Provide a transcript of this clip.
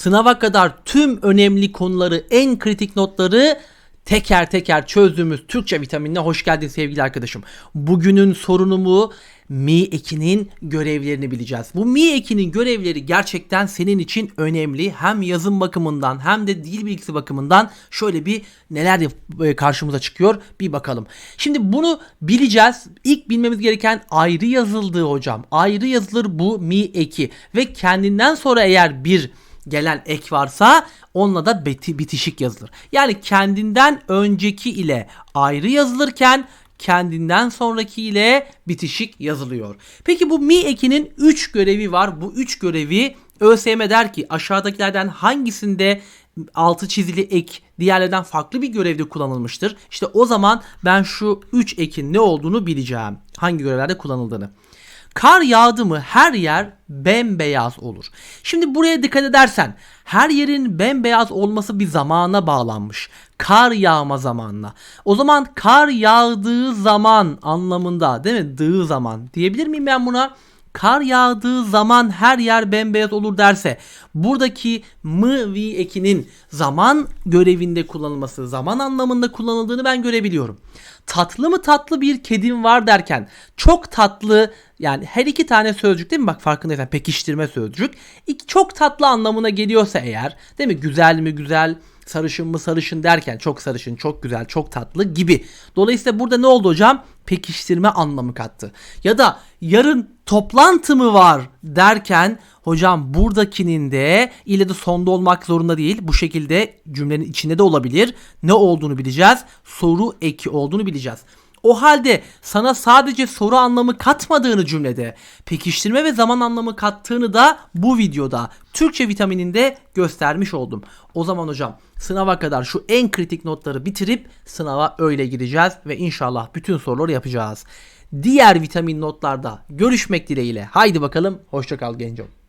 sınava kadar tüm önemli konuları, en kritik notları teker teker çözdüğümüz Türkçe vitaminine hoş geldin sevgili arkadaşım. Bugünün sorunumu mi ekinin görevlerini bileceğiz. Bu mi ekinin görevleri gerçekten senin için önemli. Hem yazım bakımından hem de dil bilgisi bakımından şöyle bir neler e, karşımıza çıkıyor bir bakalım. Şimdi bunu bileceğiz. İlk bilmemiz gereken ayrı yazıldığı hocam. Ayrı yazılır bu mi eki ve kendinden sonra eğer bir gelen ek varsa onunla da beti, bitişik yazılır. Yani kendinden önceki ile ayrı yazılırken kendinden sonraki ile bitişik yazılıyor. Peki bu mi ekinin 3 görevi var. Bu 3 görevi ÖSYM der ki aşağıdakilerden hangisinde altı çizili ek diğerlerden farklı bir görevde kullanılmıştır? İşte o zaman ben şu 3 ekin ne olduğunu bileceğim. Hangi görevlerde kullanıldığını. Kar yağdı mı her yer bembeyaz olur. Şimdi buraya dikkat edersen her yerin bembeyaz olması bir zamana bağlanmış. Kar yağma zamanına. O zaman kar yağdığı zaman anlamında değil mi? Dığı zaman diyebilir miyim ben buna? Kar yağdığı zaman her yer bembeyaz olur derse buradaki mı vi ekinin zaman görevinde kullanılması, zaman anlamında kullanıldığını ben görebiliyorum. Tatlı mı tatlı bir kedim var derken çok tatlı yani her iki tane sözcük değil mi? Bak farkındaysan pekiştirme sözcük. İki, çok tatlı anlamına geliyorsa eğer değil mi? Güzel mi güzel, sarışın mı sarışın derken çok sarışın, çok güzel, çok tatlı gibi. Dolayısıyla burada ne oldu hocam? Pekiştirme anlamı kattı. Ya da yarın toplantı mı var derken hocam buradakinin de ile de sonda olmak zorunda değil. Bu şekilde cümlenin içinde de olabilir. Ne olduğunu bileceğiz. Soru eki olduğunu bileceğiz. O halde sana sadece soru anlamı katmadığını cümlede pekiştirme ve zaman anlamı kattığını da bu videoda Türkçe vitamininde göstermiş oldum. O zaman hocam sınava kadar şu en kritik notları bitirip sınava öyle gideceğiz ve inşallah bütün soruları yapacağız. Diğer vitamin notlarda görüşmek dileğiyle. Haydi bakalım hoşça kal gencim.